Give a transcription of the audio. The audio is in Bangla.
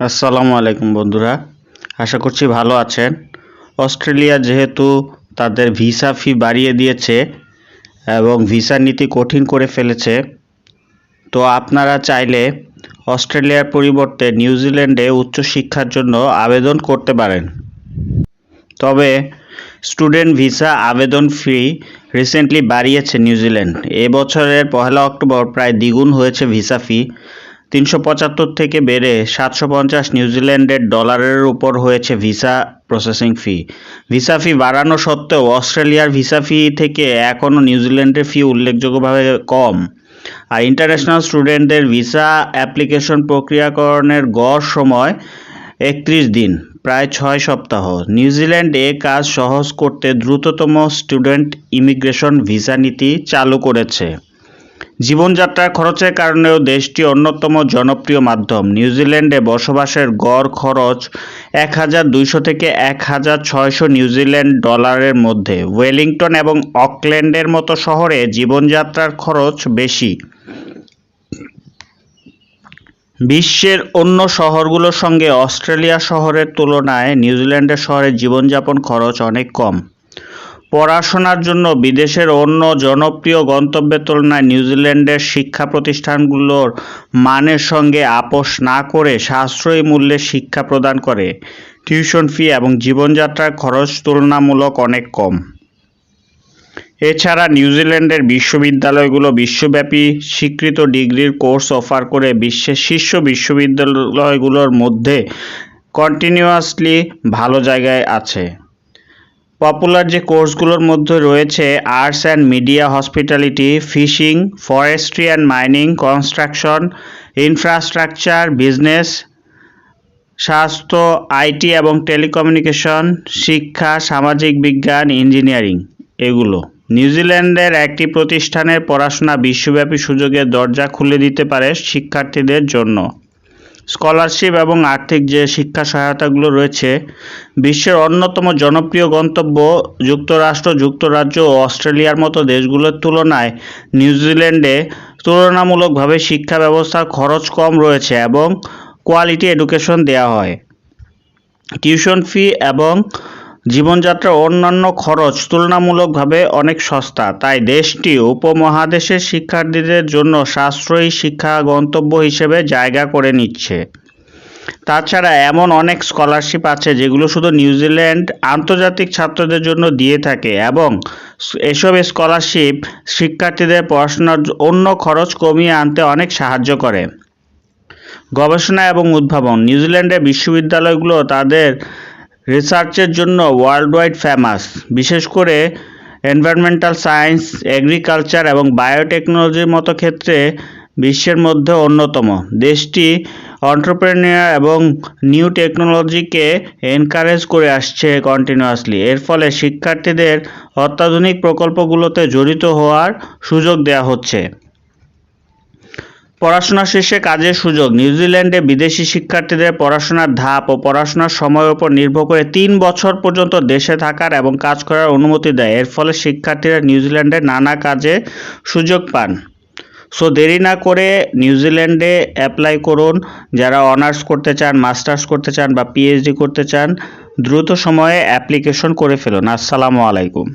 আসসালামু আলাইকুম বন্ধুরা। আশা করছি ভালো আছেন। অস্ট্রেলিয়া যেহেতু তাদের ভিসা ফি বাড়িয়ে দিয়েছে এবং ভিসা নীতি কঠিন করে ফেলেছে, তো আপনারা চাইলে অস্ট্রেলিয়ার পরিবর্তে নিউজিল্যান্ডে উচ্চশিক্ষার জন্য আবেদন করতে পারেন। তবে স্টুডেন্ট ভিসা আবেদন ফি রিসেন্টলি বাড়িয়েছে নিউজিল্যান্ড এবছরের পহেলা অক্টোবর প্রায় দ্বিগুণ হয়েছে ভিসা ফি। তিনশো পঁচাত্তর থেকে বেড়ে সাতশো পঞ্চাশ নিউজিল্যান্ডের ডলারের উপর হয়েছে visa processing fee. Visa fee বাড়ানো সত্ত্বেও অস্ট্রেলিয়ার ভিসা ফি থেকে এখনও নিউজিল্যান্ডের ফি উল্লেখযোগ্যভাবে কম। আর ইন্টারন্যাশনাল স্টুডেন্টদের ভিসা অ্যাপ্লিকেশন প্রক্রিয়াকরণের গড় সময় একত্রিশ দিন, প্রায় ছয় সপ্তাহ। নিউজিল্যান্ড এ কাজ সহজ করতে দ্রুততম স্টুডেন্ট ইমিগ্রেশন ভিসা নীতি চালু করেছে। জীবনযাত্রার খরচের কারণেও দেশটি অন্যতম জনপ্রিয় মাধ্যম। নিউজিল্যান্ডে বসবাসের গড় খরচ এক হাজার দুইশো থেকে এক হাজার ছয়শো নিউজিল্যান্ড ডলারের মধ্যে। ওয়েলিংটন এবং অকল্যান্ডের মতো শহরে জীবনযাত্রার খরচ বেশি। বিশ্বের অন্য শহরগুলোর সঙ্গে অস্ট্রেলিয়া শহরের তুলনায় নিউজিল্যান্ডের শহরের জীবনযাপন খরচ অনেক কম। পড়াশোনার জন্য বিদেশের অন্য জনপ্রিয় গন্তব্যের তুলনায় নিউজিল্যান্ডের শিক্ষা প্রতিষ্ঠানগুলোর মানের সঙ্গে আপোষ না করে সাশ্রয়ী মূল্যে শিক্ষা প্রদান করে। টিউশন ফি এবং জীবনযাত্রার খরচ তুলনামূলক অনেক কম। এছাড়া নিউজিল্যান্ডের বিশ্ববিদ্যালয়গুলো বিশ্বব্যাপী স্বীকৃত ডিগ্রির কোর্স অফার করে বিশ্বের শীর্ষ বিশ্ববিদ্যালয়গুলোর মধ্যে কন্টিনিউয়াসলি ভালো জায়গায় আছে। পপুলার যে কোর্সগুলোর মধ্যে রয়েছে arts and media, hospitality, fishing, forestry and mining, construction, infrastructure, business, স্বাস্থ্য, আইটি এবং টেলিকমিউনিকেশন, শিক্ষা, সামাজিক বিজ্ঞান, ইঞ্জিনিয়ারিং এগুলো। নিউজিল্যান্ডের একটি প্রতিষ্ঠানের পড়াশোনা বিশ্বব্যাপী সুযোগের দরজা খুলে দিতে পারে শিক্ষার্থীদের জন্য। স্কলারশিপ এবং আর্থিক যে শিক্ষা সহায়তাগুলো রয়েছে, বিশ্বের অন্যতম জনপ্রিয় গন্তব্য যুক্তরাষ্ট্র, যুক্তরাজ্য ও অস্ট্রেলিয়ার মতো দেশগুলোর তুলনায় নিউজিল্যান্ডে তুলনামূলকভাবে শিক্ষা ব্যবস্থার খরচ কম রয়েছে এবং কোয়ালিটি এডুকেশন দেওয়া হয়। টিউশন ফি এবং জীবনযাত্রার অন্যান্য খরচ তুলনামূলকভাবে অনেক সস্তা। তাই দেশটি উপমহাদেশের শিক্ষার্থীদের জন্য সাশ্রয়ী শিক্ষা গন্তব্য হিসেবে জায়গা করে নিচ্ছে। তাছাড়া এমন অনেক স্কলারশিপ আছে যেগুলো শুধু নিউজিল্যান্ড আন্তর্জাতিক ছাত্রদের জন্য দিয়ে থাকে এবং এসব স্কলারশিপ শিক্ষার্থীদের পড়াশোনার অন্য খরচ কমিয়ে আনতে অনেক সাহায্য করে। গবেষণা এবং উদ্ভাবন। নিউজিল্যান্ডের বিশ্ববিদ্যালয়গুলো তাদের রিসার্চের জন্য ওয়ার্ল্ড ওয়াইড ফেমাস বিশেষ করে এনভায়রনমেন্টাল সায়েন্স এগ্রিকালচার এবং বায়োটেকনোলজির মতো ক্ষেত্রে বিশ্বের মধ্যে অন্যতম। দেশটি অন্টারপ্রেনিয়ার এবং নিউ টেকনোলজিকে এনকারেজ করে আসছে কন্টিনিউয়াসলি এর ফলে শিক্ষার্থীদের অত্যাধুনিক প্রকল্পগুলোতে জড়িত হওয়ার সুযোগ দেওয়া হচ্ছে। পড়াশোনা শেষে কাজের সুযোগ। নিউজিল্যান্ডে বিদেশি শিক্ষার্থীদের পড়াশোনার ধাপ ও পড়াশোনার সময়ের উপর নির্ভর করে তিন বছর পর্যন্ত দেশে থাকার এবং কাজ করার অনুমতি দেয়। এর ফলে শিক্ষার্থীরা নিউজিল্যান্ডে নানা কাজে সুযোগ পান। সো দেরি না করে নিউজিল্যান্ডে অ্যাপ্লাই করুন। যারা অনার্স করতে চান, মাস্টার্স করতে চান বা পিএইচডি করতে চান, দ্রুত সময়ে অ্যাপ্লিকেশন করে ফেলুন। আসসালামু আলাইকুম।